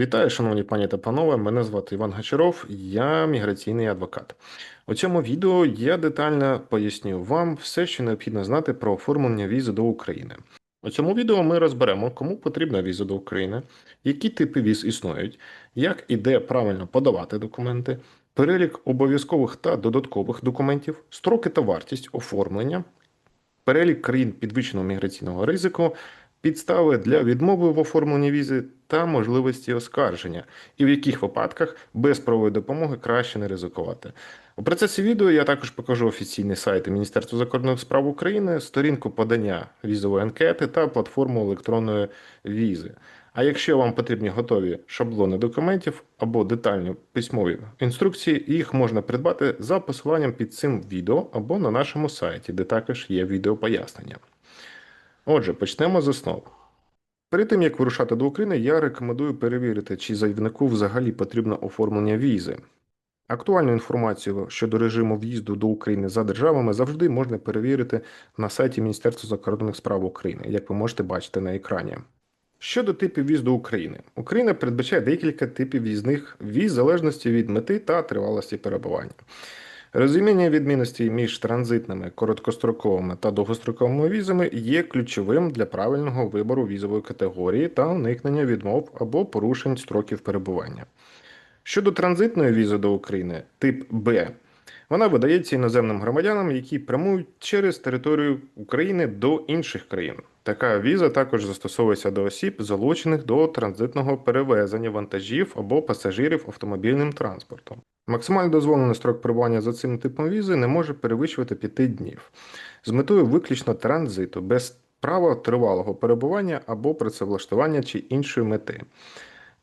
Вітаю, шановні пані та панове. Мене звати Іван Гачаров, я міграційний адвокат. У цьому відео я детально поясню вам все, що необхідно знати про оформлення візи до України. У цьому відео ми розберемо, кому потрібна віза до України, які типи віз існують, як і де правильно подавати документи, перелік обов'язкових та додаткових документів, строки та вартість оформлення, перелік країн підвищеного міграційного ризику, підстави для відмови в оформленні візи та можливості оскарження, і в яких випадках без правової допомоги краще не ризикувати. У процесі відео я також покажу офіційний сайт Міністерства закордонних справ України, сторінку подання візової анкети та платформу електронної візи. А якщо вам потрібні готові шаблони документів або детальні письмові інструкції, їх можна придбати за посиланням під цим відео або на нашому сайті, де також є відео пояснення. Отже, почнемо з основ. Перед тим як вирушати до України, я рекомендую перевірити, чи заявнику взагалі потрібно оформлення візи. Актуальну інформацію щодо режиму в'їзду до України за державами завжди можна перевірити на сайті Міністерства закордонних справ України, як ви можете бачити на екрані. Щодо типів віз до України, Україна передбачає декілька типів в'їзних віз в залежності від мети та тривалості перебування. Розуміння відмінностей між транзитними, короткостроковими та довгостроковими візами є ключовим для правильного вибору візової категорії та уникнення відмов або порушень строків перебування. Щодо транзитної візи до України, тип Б, вона видається іноземним громадянам, які прямують через територію України до інших країн. Така віза також застосовується до осіб, залучених до транзитного перевезення вантажів або пасажирів автомобільним транспортом. Максимально дозволений строк перебування за цим типом візи не може перевищувати 5 днів з метою виключно транзиту без права тривалого перебування або працевлаштування чи іншої мети.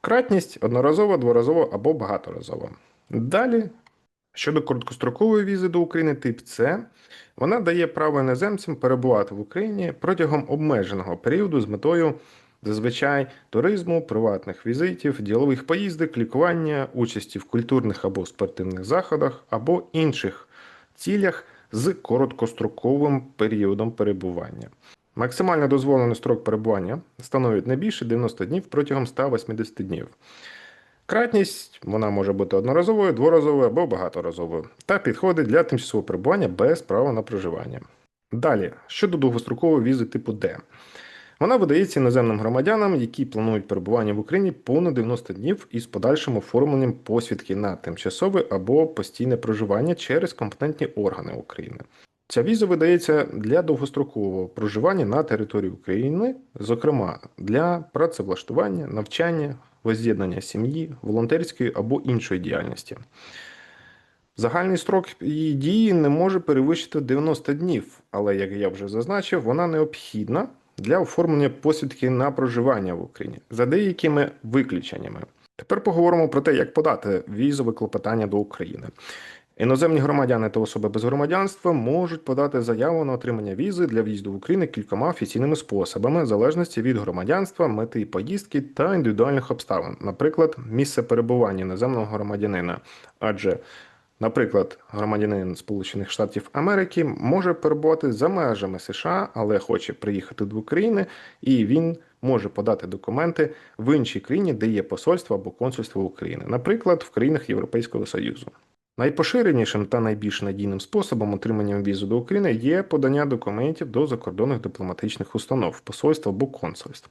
Кратність одноразова, дворазова або багаторазова. Далі, щодо короткострокової візи до України тип С, вона дає право іноземцям перебувати в Україні протягом обмеженого періоду з метою зазвичай туризму, приватних візитів, ділових поїздок, лікування, участі в культурних або спортивних заходах або інших цілях з короткостроковим періодом перебування. Максимально дозволений строк перебування становить не більше 90 днів протягом 180 днів. Кратність вона може бути одноразовою, дворазовою або багаторазовою та підходить для тимчасового перебування без права на проживання. Далі, щодо довгострокової візи типу Д. Вона видається іноземним громадянам, які планують перебування в Україні понад 90 днів із подальшим оформленням посвідки на тимчасове або постійне проживання через компетентні органи України. Ця віза видається для довгострокового проживання на території України, зокрема для працевлаштування, навчання, воз'єднання сім'ї, волонтерської або іншої діяльності. Загальний строк її дії не може перевищити 90 днів, але, як я вже зазначив, вона необхідна для оформлення посвідки на проживання в Україні за деякими виключеннями. Тепер поговоримо про те, як подати візове клопотання до України. Іноземні громадяни та особи без громадянства можуть подати заяву на отримання візи для в'їзду в Україну кількома офіційними способами, в залежності від громадянства, мети поїздки та індивідуальних обставин, наприклад, місце перебування іноземного громадянина. Адже, наприклад, громадянин Сполучених Штатів Америки може перебувати за межами США, але хоче приїхати до України, і він може подати документи в іншій країні, де є посольство або консульство України, наприклад, в країнах Європейського Союзу. Найпоширенішим та найбільш надійним способом отримання візу до України є подання документів до закордонних дипломатичних установ, посольств або консульств.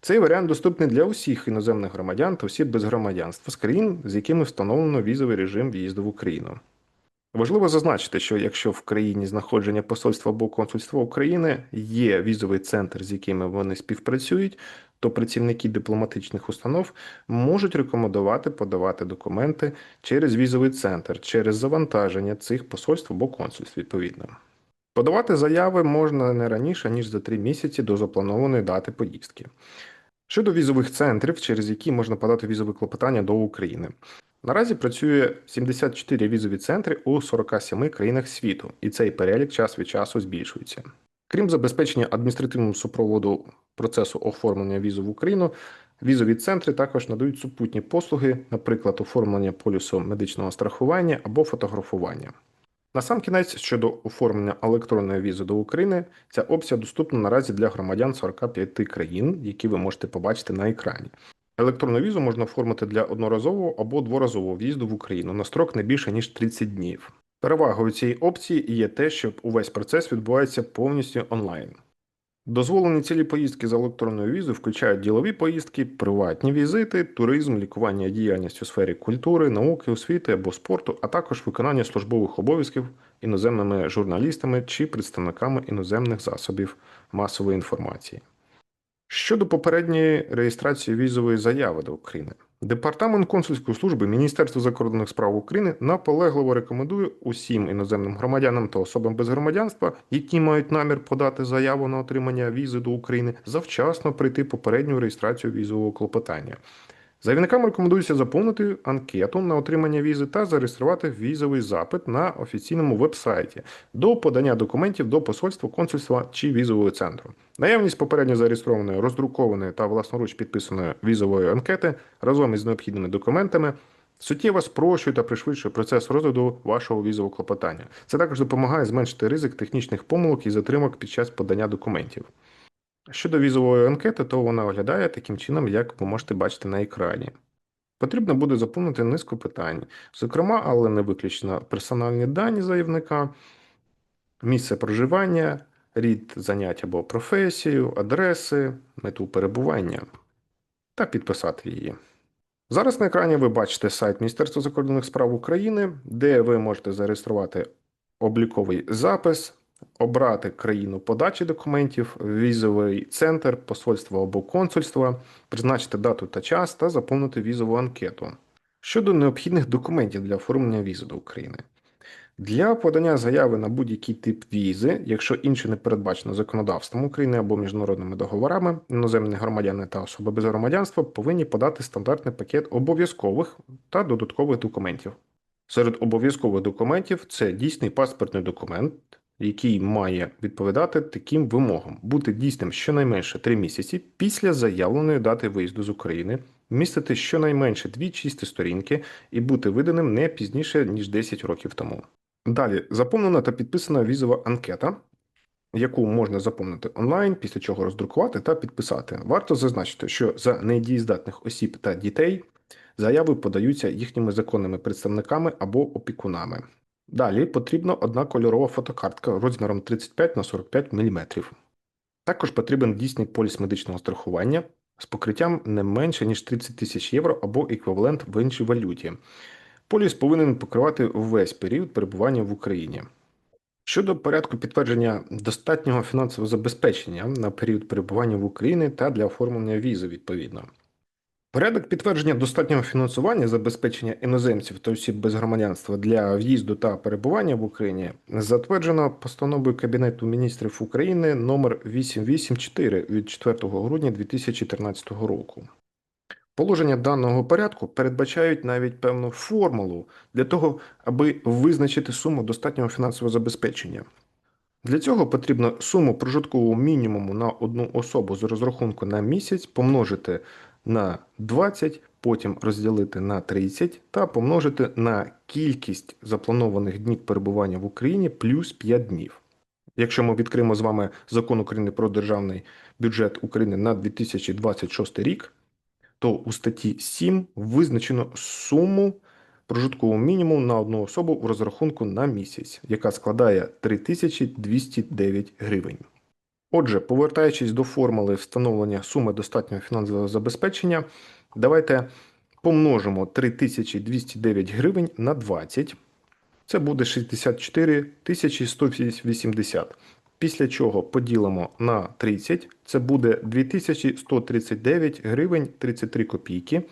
Цей варіант доступний для усіх іноземних громадян та осіб без громадянства з країн, з якими встановлено візовий режим в'їзду в Україну. Важливо зазначити, що якщо в країні знаходження посольства або консульства України є візовий центр, з якими вони співпрацюють, то працівники дипломатичних установ можуть рекомендувати подавати документи через візовий центр, через завантаження цих посольств або консульств відповідно. Подавати заяви можна не раніше, ніж за три місяці до запланованої дати поїздки. Щодо візових центрів, через які можна подати візове клопотання до України. Наразі працює 74 візові центри у 47 країнах світу, і цей перелік час від часу збільшується. Крім забезпечення адміністративного супроводу процесу оформлення візу в Україну, візові центри також надають супутні послуги, наприклад, оформлення полюсу медичного страхування або фотографування. Насамкінець, щодо оформлення електронної візи до України, ця опція доступна наразі для громадян 45 країн, які ви можете побачити на екрані. Електронну візу можна оформити для одноразового або дворазового в'їзду в Україну на строк не більше ніж 30 днів. Перевагою цієї опції є те, що увесь процес відбувається повністю онлайн. Дозволені цілі поїздки з електронною візою включають ділові поїздки, приватні візити, туризм, лікування діяльність у сфері культури, науки, освіти або спорту, а також виконання службових обов'язків іноземними журналістами чи представниками іноземних засобів масової інформації. Щодо попередньої реєстрації візової заяви до України, Департамент консульської служби Міністерства закордонних справ України наполегливо рекомендує усім іноземним громадянам та особам без громадянства, які мають намір подати заяву на отримання візи до України, завчасно прийти попередню реєстрацію візового клопотання. Заявникам рекомендується заповнити анкету на отримання візи та зареєструвати візовий запит на офіційному вебсайті до подання документів до посольства, консульства чи візового центру. Наявність попередньо зареєстрованої, роздрукованої та власноруч підписаної візової анкети разом із необхідними документами. Суттєво спрощує та пришвидшує процес розгляду вашого візового клопотання. Це також допомагає зменшити ризик технічних помилок і затримок під час подання документів. Щодо візової анкети, то вона виглядає таким чином, як ви можете бачити на екрані. Потрібно буде заповнити низку питань, зокрема, але не виключно персональні дані заявника, місце проживання, рід занять або професію, адреси, мету перебування та підписати її. Зараз на екрані ви бачите сайт Міністерства закордонних справ України, де ви можете зареєструвати обліковий запис, обрати країну подачі документів, візовий центр, посольство або консульство, призначити дату та час та заповнити візову анкету. Щодо необхідних документів для оформлення візи до України. Для подання заяви на будь-який тип візи, якщо інше не передбачено законодавством України або міжнародними договорами, іноземні громадяни та особи без громадянства повинні подати стандартний пакет обов'язкових та додаткових документів. Серед обов'язкових документів це дійсний паспортний документ, який має відповідати таким вимогам: бути дійсним щонайменше 3 місяці після заявленої дати виїзду з України, містити щонайменше дві чисті сторінки і бути виданим не пізніше ніж 10 років тому. Далі заповнена та підписана візова анкета, яку можна заповнити онлайн, після чого роздрукувати та підписати. Варто зазначити, що за недієздатних осіб та дітей заяви подаються їхніми законними представниками або опікунами. Далі потрібна одна кольорова фотокартка розміром 35 на 45 мм. Також потрібен дійсний поліс медичного страхування з покриттям не менше ніж 30 тисяч євро або еквівалент в іншій валюті. Поліс повинен покривати весь період перебування в Україні. Щодо порядку підтвердження достатнього фінансового забезпечення на період перебування в Україні та для оформлення візи відповідно. Порядок підтвердження достатнього фінансування забезпечення іноземців та осіб без громадянства для в'їзду та перебування в Україні затверджено постановою Кабінету міністрів України номер 884 від 4 грудня 2014 року. Положення даного порядку передбачають навіть певну формулу для того, аби визначити суму достатнього фінансового забезпечення. Для цього потрібно суму прожиткового мінімуму на одну особу з розрахунку на місяць помножити на 20, потім розділити на 30 та помножити на кількість запланованих днів перебування в Україні плюс 5 днів. Якщо ми відкриємо з вами закон України про державний бюджет України на 2026 рік, то у статті 7 визначено суму прожиткового мінімуму на одну особу в розрахунку на місяць, яка складає 3209 гривень. Отже, повертаючись до формули встановлення суми достатнього фінансового забезпечення, давайте помножимо 3209 гривень на 20. Це буде 64 180. Після чого поділимо на 30, це буде 2139 гривень 33 копійки.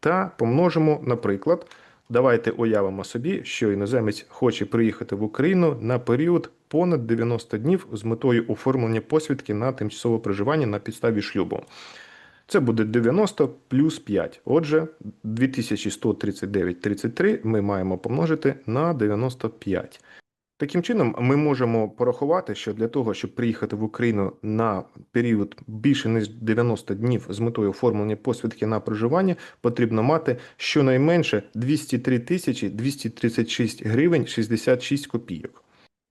Та помножимо, наприклад, давайте уявимо собі, що іноземець хоче приїхати в Україну на період понад 90 днів з метою оформлення посвідки на тимчасове проживання на підставі шлюбу. Це буде 90 плюс 5. Отже, 2139,33 ми маємо помножити на 95. Таким чином, ми можемо порахувати, що для того, щоб приїхати в Україну на період більше ніж 90 днів з метою оформлення посвідки на проживання, потрібно мати щонайменше 203 тисячі 236 гривень 66 копійок.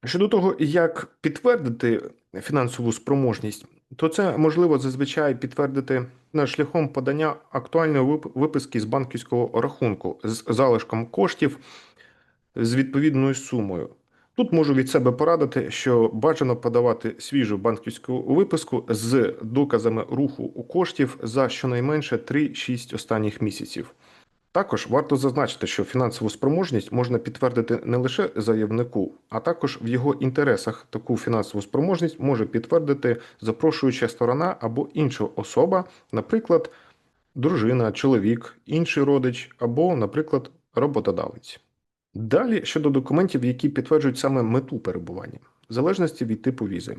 Щодо того, як підтвердити фінансову спроможність, то це можливо зазвичай підтвердити шляхом подання актуальної виписки з банківського рахунку з залишком коштів з відповідною сумою. Тут можу від себе порадити, що бажано подавати свіжу банківську виписку з доказами руху у коштів за щонайменше 3-6 останніх місяців. Також варто зазначити, що фінансову спроможність можна підтвердити не лише заявнику, а також в його інтересах таку фінансову спроможність може підтвердити запрошуюча сторона або інша особа, наприклад, дружина, чоловік, інший родич або, наприклад, роботодавець. Далі щодо документів, які підтверджують саме мету перебування, в залежності від типу візи.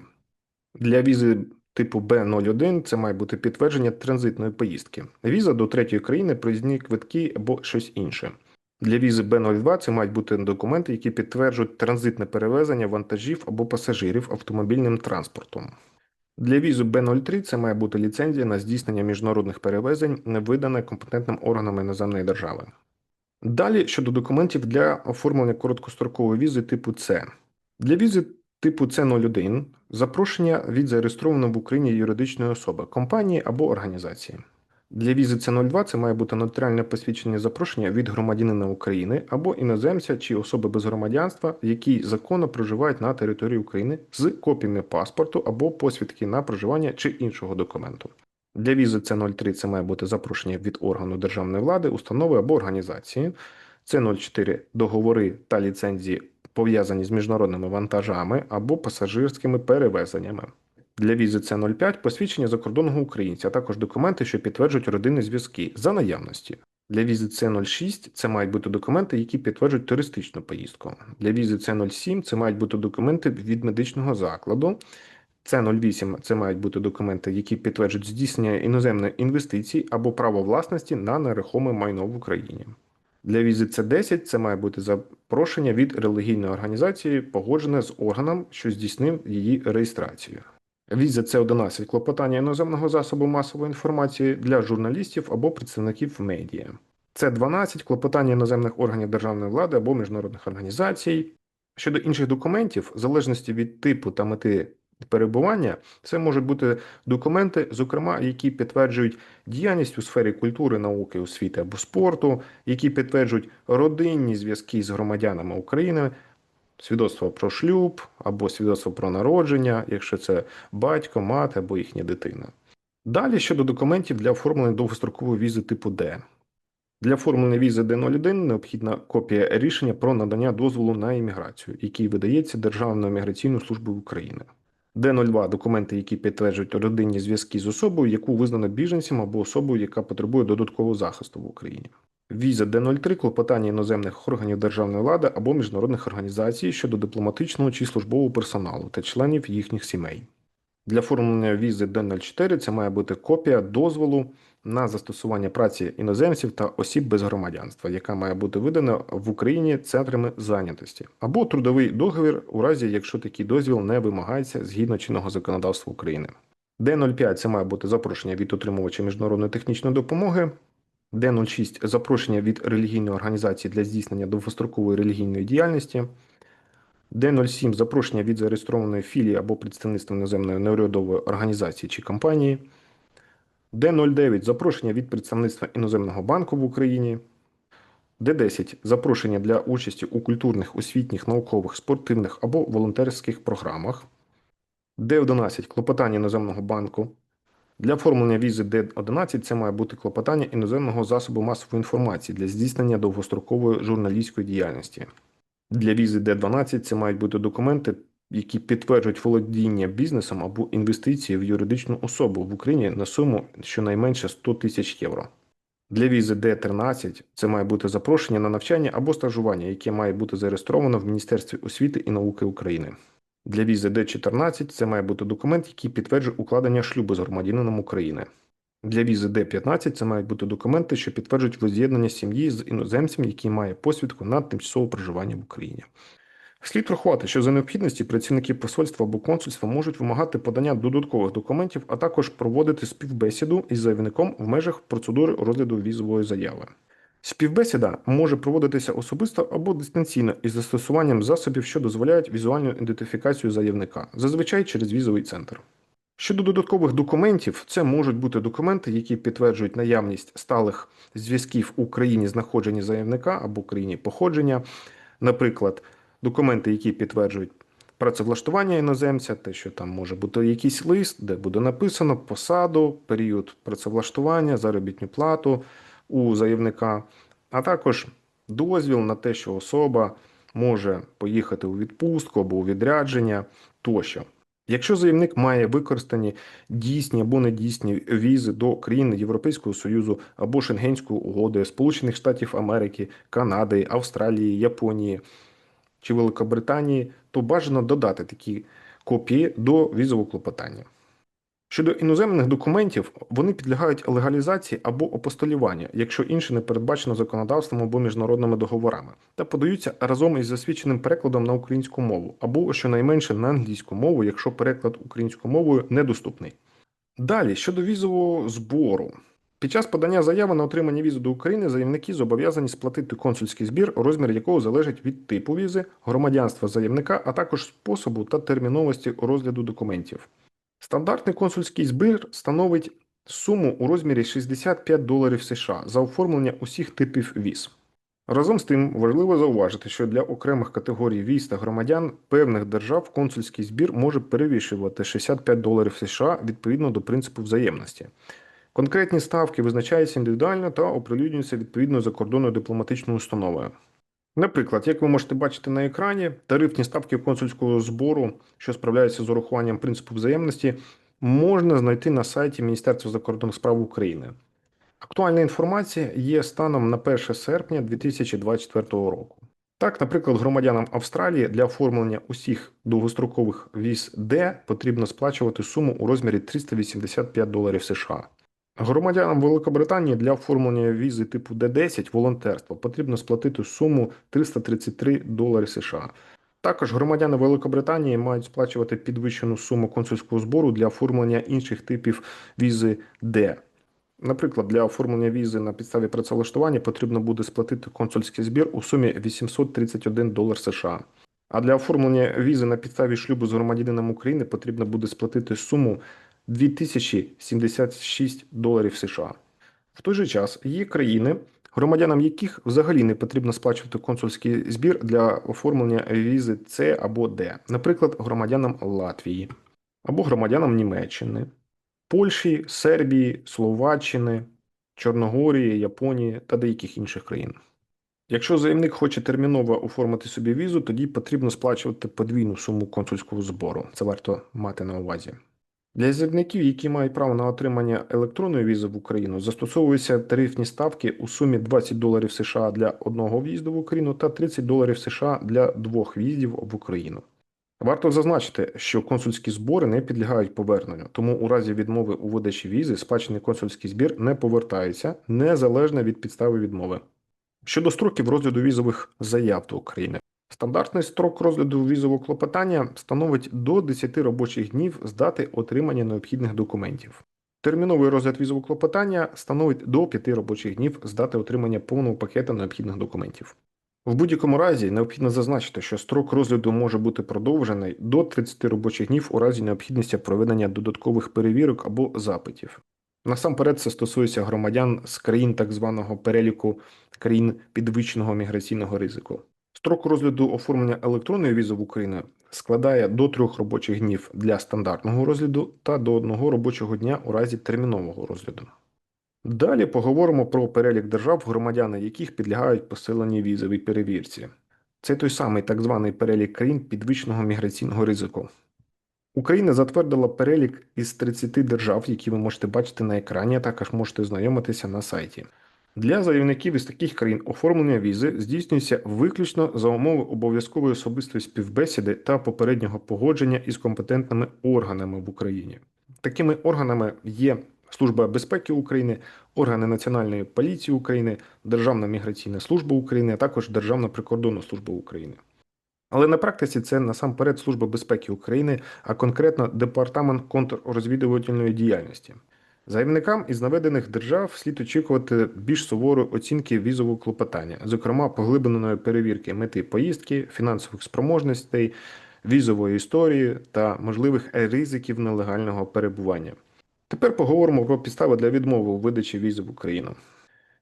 Для візи типу Б01 це має бути підтвердження транзитної поїздки. Віза до третьої країни, проїзні квитки або щось інше. Для візи Б02 це мають бути документи, які підтверджують транзитне перевезення вантажів або пасажирів автомобільним транспортом. Для візу Б03 це має бути ліцензія на здійснення міжнародних перевезень, видана компетентним органам іноземної держави. Далі щодо документів для оформлення короткострокової візи типу С. Для візи типу С01 запрошення від зареєстрованої в Україні юридичної особи, компанії або організації. Для візи С02 це має бути нотаріальне посвідчення запрошення від громадянина України або іноземця чи особи без громадянства, які законно проживають на території України з копіями паспорту або посвідки на проживання чи іншого документу. Для візи С03 це має бути запрошення від органу державної влади, установи або організації. С04 договори та ліцензії пов'язані з міжнародними вантажами або пасажирськими перевезеннями. Для візи С05 посвідчення закордонного українця, а також документи, що підтверджують родинні зв'язки за наявності. Для візи С06 це мають бути документи, які підтверджують туристичну поїздку. Для візи С07 це мають бути документи від медичного закладу. С08 це мають бути документи, які підтверджують здійснення іноземних інвестицій або право власності на нерухоме майно в Україні. Для візи С10 це має бути запрошення від релігійної організації, погоджене з органом, що здійснив її реєстрацію. Віза С11 клопотання іноземного засобу масової інформації для журналістів або представників медіа. С12 клопотання іноземних органів державної влади або міжнародних організацій. Щодо інших документів, в залежності від типу та мети перебування, це можуть бути документи, зокрема, які підтверджують діяльність у сфері культури, науки, освіти або спорту, які підтверджують родинні зв'язки з громадянами України, свідоцтво про шлюб або свідоцтво про народження, якщо це батько, мати або їхня дитина. Далі щодо документів для оформлення довгострокової візи типу Д. Для оформлення візи Д01 необхідна копія рішення про надання дозволу на імміграцію, який видається Державною міграційною службою України. Д02 документи, які підтверджують родинні зв'язки з особою, яку визнано біженцем або особою, яка потребує додаткового захисту в Україні. Віза Д03 клопотання іноземних органів державної влади або міжнародних організацій щодо дипломатичного чи службового персоналу та членів їхніх сімей. Для оформлення візи Д04 це має бути копія дозволу на застосування праці іноземців та осіб без громадянства, яка має бути видана в Україні центрами зайнятості, або трудовий договір у разі, якщо такий дозвіл не вимагається згідно чинного законодавства України. Д05 це має бути запрошення від отримувача міжнародної технічної допомоги. Д06 запрошення від релігійної організації для здійснення довгострокової релігійної діяльності. Д07 запрошення від зареєстрованої філії або представництва іноземної неурядової організації чи компанії. Д09 запрошення від представництва іноземного банку в Україні. Д10 запрошення для участі у культурних, освітніх, наукових, спортивних або волонтерських програмах. Д11 клопотання іноземного банку. Для оформлення візи Д11 це має бути клопотання іноземного засобу масової інформації для здійснення довгострокової журналістської діяльності. Для візи Д12 це мають бути документи, які підтверджують володіння бізнесом або інвестиції в юридичну особу в Україні на суму щонайменше 100 тисяч євро. Для візи Д13 це має бути запрошення на навчання або стажування, яке має бути зареєстровано в Міністерстві освіти і науки України. Для візи Д14 це має бути документ, який підтверджує укладення шлюбу з громадянином України. Для візи Д15 це мають бути документи, що підтверджують воз'єднання сім'ї з іноземцем, який має посвідку на тимчасове проживання в Україні. Слід врахувати, що за необхідності працівники посольства або консульства можуть вимагати подання додаткових документів, а також проводити співбесіду із заявником в межах процедури розгляду візової заяви. Співбесіда може проводитися особисто або дистанційно із застосуванням засобів, що дозволяють візуальну ідентифікацію заявника, зазвичай через візовий центр. Щодо додаткових документів, це можуть бути документи, які підтверджують наявність сталих зв'язків у країні знаходження заявника або країні походження, наприклад, документи, які підтверджують працевлаштування іноземця, те, що там може бути якийсь лист, де буде написано посаду, період працевлаштування, заробітну плату у заявника, а також дозвіл на те, що особа може поїхати у відпустку або у відрядження тощо. Якщо заявник має використані дійсні або недійсні візи до країн Європейського Союзу або Шенгенської угоди, Сполучених Штатів Америки, Канади, Австралії, Японії чи Великобританії, то бажано додати такі копії до візового клопотання. Щодо іноземних документів, вони підлягають легалізації або апостолюванню, якщо інше не передбачено законодавством або міжнародними договорами, та подаються разом із засвідченим перекладом на українську мову, або щонайменше на англійську мову, якщо переклад українською мовою недоступний. Далі щодо візового збору. Під час подання заяви на отримання візи до України заявники зобов'язані сплатити консульський збір, розмір якого залежить від типу візи, громадянства заявника, а також способу та терміновості розгляду документів. Стандартний консульський збір становить суму у розмірі 65 доларів США за оформлення усіх типів віз. Разом з тим важливо зауважити, що для окремих категорій віз та громадян певних держав консульський збір може перевищувати 65 доларів США відповідно до принципу взаємності. Конкретні ставки визначаються індивідуально та оприлюднюються відповідно закордонною дипломатичною установою. Наприклад, як ви можете бачити на екрані, тарифні ставки консульського збору, що справляються з урахуванням принципу взаємності, можна знайти на сайті Міністерства закордонних справ України. Актуальна інформація є станом на 1 серпня 2024 року. Так, наприклад, громадянам Австралії для оформлення усіх довгострокових віз Д потрібно сплачувати суму у розмірі 385 доларів США. Громадянам Великобританії для оформлення візи типу Д10 волонтерство потрібно сплатити суму 333 долари США. Також громадяни Великобританії мають сплачувати підвищену суму консульського збору для оформлення інших типів візи Д. Наприклад, для оформлення візи на підставі працевлаштування потрібно буде сплатити консульський збір у сумі 831 долар США. А для оформлення візи на підставі шлюбу з громадянином України потрібно буде сплатити суму 2076 доларів США. В той же час є країни, громадянам яких взагалі не потрібно сплачувати консульський збір для оформлення візи С або Д, наприклад, громадянам Латвії або громадянам Німеччини, Польщі, Сербії, Словаччини, Чорногорії, Японії та деяких інших країн. Якщо заявник хоче терміново оформити собі візу, тоді потрібно сплачувати подвійну суму консульського збору. Це варто мати на увазі. Для заявників, які мають право на отримання електронної візи в Україну, застосовуються тарифні ставки у сумі 20 доларів США для одного в'їзду в Україну та 30 доларів США для двох в'їздів в Україну. Варто зазначити, що консульські збори не підлягають поверненню, тому у разі відмови у видачі візи сплачений консульський збір не повертається незалежно від підстави відмови. Щодо строків розгляду візових заяв до України. Стандартний строк розгляду візового клопотання становить до 10 робочих днів з дати отримання необхідних документів. Терміновий розгляд візового клопотання становить до 5 робочих днів з дати отримання повного пакета необхідних документів. В будь-якому разі необхідно зазначити, що строк розгляду може бути продовжений до 30 робочих днів у разі необхідності проведення додаткових перевірок або запитів. Насамперед це стосується громадян з країн так званого переліку країн підвищеного міграційного ризику. Строк розгляду оформлення електронної візи в Україну складає до трьох робочих днів для стандартного розгляду та до одного робочого дня у разі термінового розгляду. Далі поговоримо про перелік держав, громадяни яких підлягають посиленій візовій перевірці. Це той самий так званий перелік країн підвищеного міграційного ризику. Україна затвердила перелік із 30 держав, які ви можете бачити на екрані, а також можете знайомитися на сайті. Для заявників із таких країн оформлення візи здійснюється виключно за умови обов'язкової особистої співбесіди та попереднього погодження із компетентними органами в Україні. Такими органами є Служба безпеки України, органи Національної поліції України, Державна міграційна служба України, а також Державна прикордонна служба України. Але на практиці це насамперед Служба безпеки України, а конкретно Департамент контррозвідувальної діяльності. Заявникам із наведених держав слід очікувати більш суворої оцінки візового клопотання, зокрема поглибленої перевірки мети поїздки, фінансових спроможностей, візової історії та можливих ризиків нелегального перебування. Тепер поговоримо про підстави для відмови у видачі візи в Україну.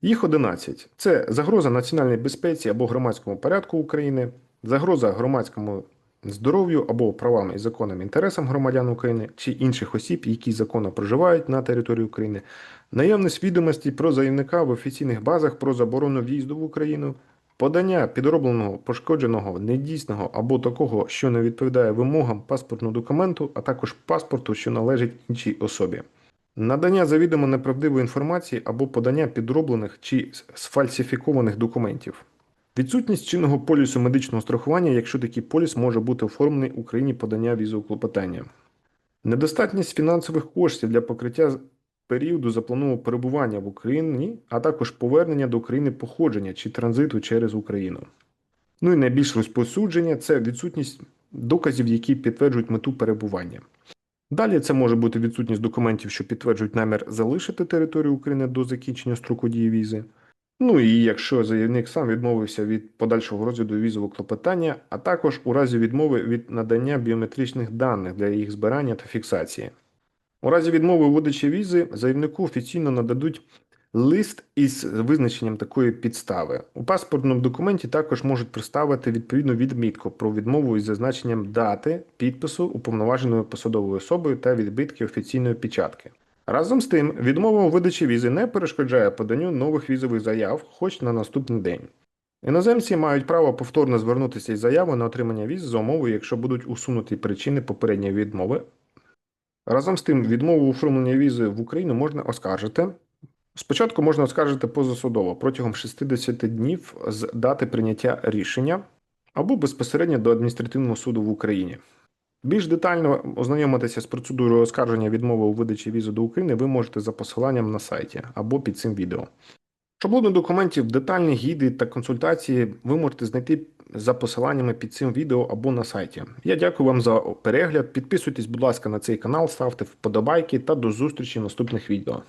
Їх 11. Це загроза національній безпеці або громадському порядку України, загроза громадському здоров'ю або правам і законним інтересам громадян України чи інших осіб, які законно проживають на території України, наявність відомості про заявника в офіційних базах про заборону в'їзду в Україну, подання підробленого, пошкодженого, недійсного або такого, що не відповідає вимогам паспортного документу, а також паспорту, що належить іншій особі. Надання завідомо неправдивої інформації або подання підроблених чи сфальсифікованих документів. Відсутність чинного полісу медичного страхування, якщо такий поліс може бути оформлений Україні подання візового клопотання. Недостатність фінансових коштів для покриття періоду запланованого перебування в Україні, а також повернення до України походження чи транзиту через Україну. Ну і найбільш розповсюдження це відсутність доказів, які підтверджують мету перебування. Далі це може бути відсутність документів, що підтверджують намір залишити територію України до закінчення строку дії візи. Ну і якщо заявник сам відмовився від подальшого розгляду візового клопотання, а також у разі відмови від надання біометричних даних для їх збирання та фіксації. У разі відмови видачі візи заявнику офіційно нададуть лист із визначенням такої підстави. У паспортному документі також можуть представити відповідну відмітку про відмову із зазначенням дати, підпису уповноваженою посадовою особою та відбитки офіційної печатки. Разом з тим, відмова у видачі візи не перешкоджає поданню нових візових заяв хоч на наступний день. Іноземці мають право повторно звернутися із заявою на отримання віз за умовою, якщо будуть усунуті причини попередньої відмови. Разом з тим, відмову у оформленні візи в Україну можна оскаржити. Спочатку можна оскаржити позасудово протягом 60 днів з дати прийняття рішення або безпосередньо до адміністративного суду в Україні. Більш детально ознайомитися з процедурою оскарження відмови у видачі візи до України ви можете за посиланням на сайті або під цим відео. Шаблони документів, детальні гіди та консультації ви можете знайти за посиланнями під цим відео або на сайті. Я дякую вам за перегляд. Підписуйтесь, будь ласка, на цей канал, ставте вподобайки та до зустрічі в наступних відео.